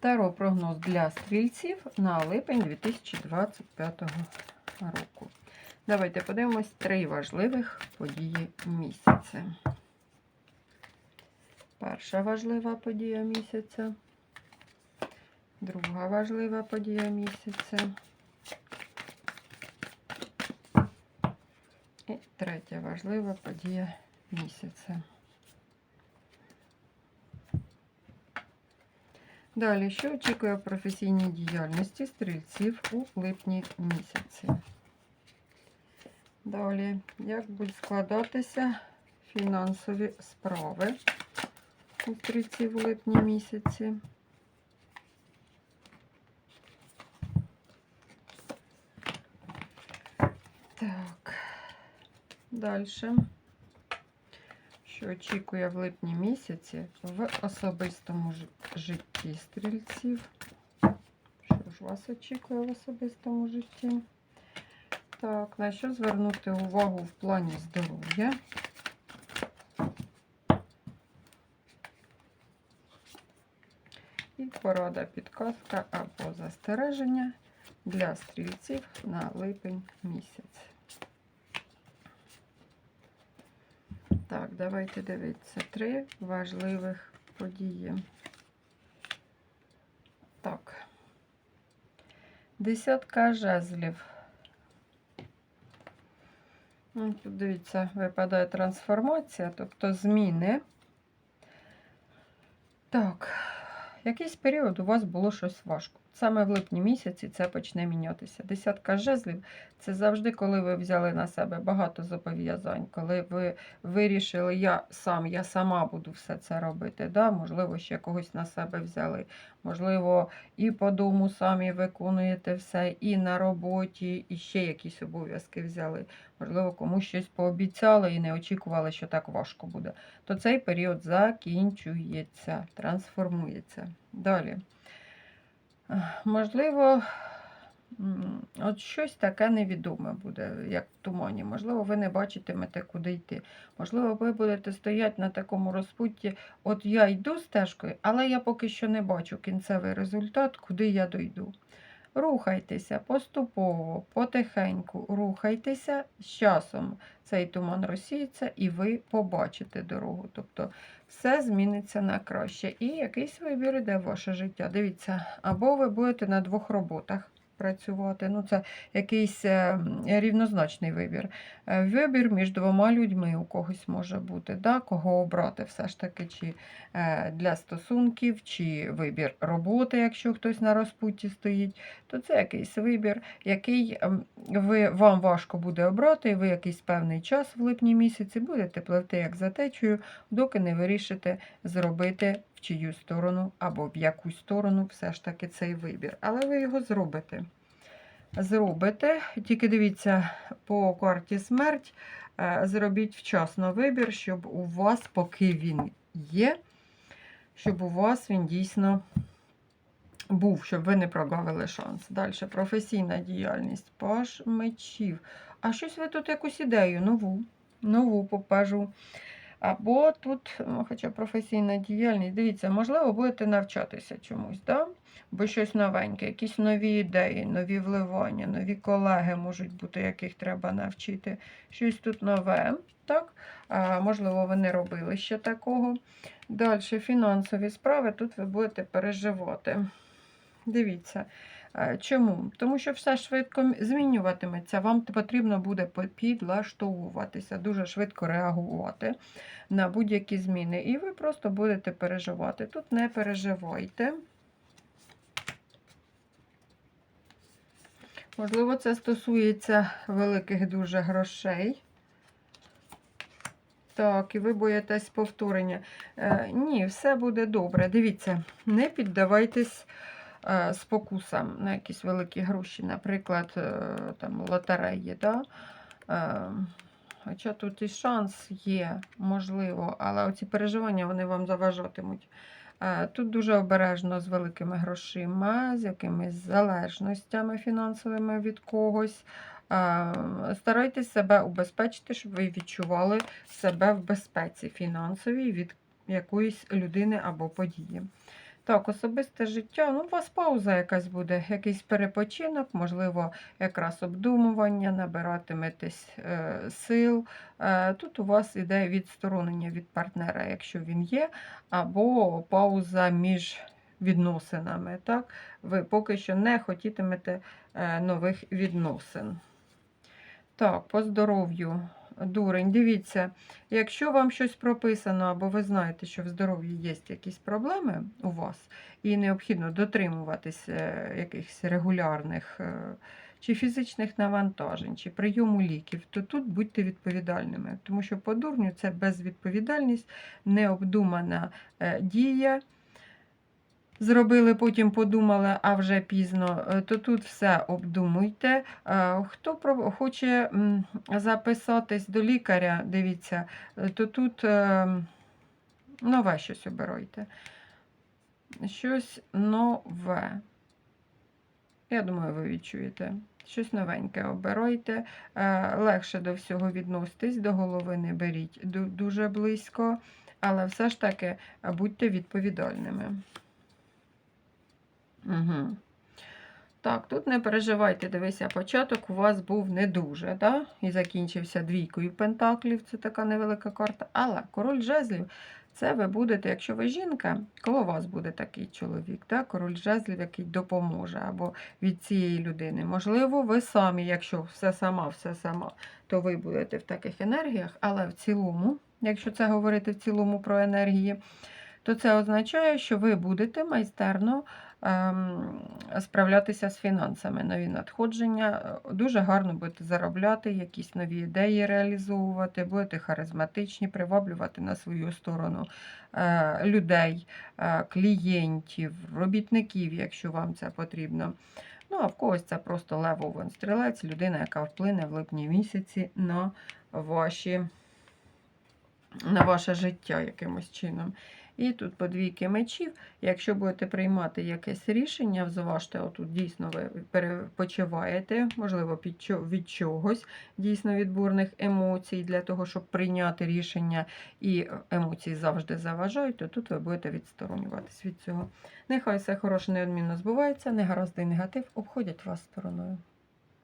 Таро прогноз для стрільців на липень 2025 року. Давайте подивимось три важливих події місяця. Перша важлива подія місяця. Друга важлива подія місяця. І третя важлива подія місяця. Далі, що очікує професійній діяльності стрільців у липні місяці? Далі, як будуть складатися фінансові справи у стрільців у липні місяці? Так, далі. Що очікує в липні місяці в особистому житті стрільців? Що ж вас очікує в особистому житті? Так, на що звернути увагу в плані здоров'я? І порада, підказка або застереження для стрільців на липень місяць. Так, давайте дивитися. Три важливих події. Так. Десятка жезлів. Ну, Тут дивіться, випадає трансформація, тобто зміни. Так, якийсь період у вас було щось важко. Саме в липні місяці це почне мінятися. Десятка жезлів це завжди, коли ви взяли на себе багато зобов'язань, коли ви вирішили, я сам, я сама буду все це робити. Да? Можливо, ще когось на себе взяли. Можливо, і по дому самі виконуєте все, і на роботі, і ще якісь обов'язки взяли. Можливо, комусь щось пообіцяли і не очікували, що так важко буде. То цей період закінчується, трансформується. Далі. Можливо, от щось таке невідоме буде, як в тумані. Можливо, ви не бачитимете, куди йти. Можливо, ви будете стояти на такому розпутті, от я йду стежкою, але я поки що не бачу кінцевий результат, куди я дойду. Рухайтеся поступово, потихеньку рухайтеся з часом. Цей туман розсіється, і ви побачите дорогу. Тобто все зміниться на краще. І якийсь вибір йде в ваше життя. Дивіться, або ви будете на двох роботах працювати. Ну, це якийсь е, рівнозначний вибір. Е, Вибір між двома людьми у когось може бути, да? кого обрати все ж таки, чи е, для стосунків, чи вибір роботи, якщо хтось на розпутті стоїть, то це якийсь вибір, який ем, ви, вам важко буде обрати, і ви якийсь певний час в липні місяці будете пливти як за течею, доки не вирішите зробити в чию сторону або в яку сторону все ж таки цей вибір. Але ви його зробите. Зробите, тільки дивіться по карті смерть, е, зробіть вчасно вибір, щоб у вас, поки він є, щоб у вас він дійсно був, щоб ви не прогавили шанс. Далі професійна діяльність, паш мечів. А щось ви тут якусь ідею нову, нову покажу. Або тут, ну, хоча професійна діяльність, дивіться, можливо, будете навчатися чомусь, да? бо щось новеньке, якісь нові ідеї, нові вливання, нові колеги можуть бути, яких треба навчити. Щось тут нове, так? А, можливо, ви не робили ще такого. Далі фінансові справи, тут ви будете переживати. Дивіться. Е, Чому? Тому що все швидко змінюватиметься, вам потрібно буде підлаштовуватися, дуже швидко реагувати на будь-які зміни. І ви просто будете переживати. Тут не переживайте. Можливо, це стосується великих дуже грошей. Так, і ви боїтесь повторення. Е, ні, все буде добре. Дивіться, не піддавайтесь спокусам на якісь великі гроші, наприклад, е, там, лотереї. Да? Е, хоча тут і шанс є, можливо, але оці переживання вони вам заважатимуть. Е, Тут дуже обережно з великими грошима, з якимись залежностями фінансовими від когось. Е, Старайтесь себе убезпечити, щоб ви відчували себе в безпеці фінансовій від якоїсь людини або події. Так, особисте життя. Ну, у вас пауза якась буде, якийсь перепочинок, можливо, якраз обдумування, набиратиметесь е, сил. Е, тут у вас іде відсторонення від партнера, якщо він є, або пауза між відносинами. Так? Ви поки що не хотітимете е, нових відносин. Так, по здоров'ю. Дурень, дивіться, якщо вам щось прописано, або ви знаєте, що в здоров'ї є якісь проблеми у вас, і необхідно дотримуватись е, якихось регулярних е, чи фізичних навантажень, чи прийому ліків, то тут будьте відповідальними, тому що по дурню це безвідповідальність, необдумана е, дія. Зробили, потім подумали, а вже пізно, е, то тут все обдумуйте. Е, Хто хоче записатись до лікаря, дивіться, е, то тут нове щось обирайте. Щось нове. Я думаю, ви відчуєте. Щось новеньке обирайте. Легше до всього відноситись, до голови не беріть дуже близько, але все ж таки будьте відповідальними. Угу. Так, тут не переживайте, дивися, початок у вас був не дуже, да? і закінчився двійкою пентаклів, це така невелика карта. Але король жезлів, це ви будете, якщо ви жінка, коло вас буде такий чоловік, да? король жезлів, який допоможе або від цієї людини. Можливо, ви самі, якщо все сама, все сама, то ви будете в таких енергіях, але в цілому, якщо це говорити в цілому про енергії, то це означає, що ви будете майстерно справлятися з фінансами, нові надходження. Е, Дуже гарно будете заробляти, якісь нові ідеї реалізовувати, будете харизматичні, приваблювати на свою сторону е, людей, е, клієнтів, робітників, якщо вам це потрібно. Ну, а в когось це просто лев овен стрілець, людина, яка вплине в липні місяці на ваші. На ваше життя якимось чином. І тут по двійки мечів. Якщо будете приймати якесь рішення, зважте, отут дійсно ви перепочиваєте, можливо, від чогось, дійсно від бурних емоцій, для того, щоб прийняти рішення, і емоції завжди заважають, то тут ви будете відсторонюватись від цього. Нехай все хороше неодмінно збувається, негаразди негатив обходять вас стороною.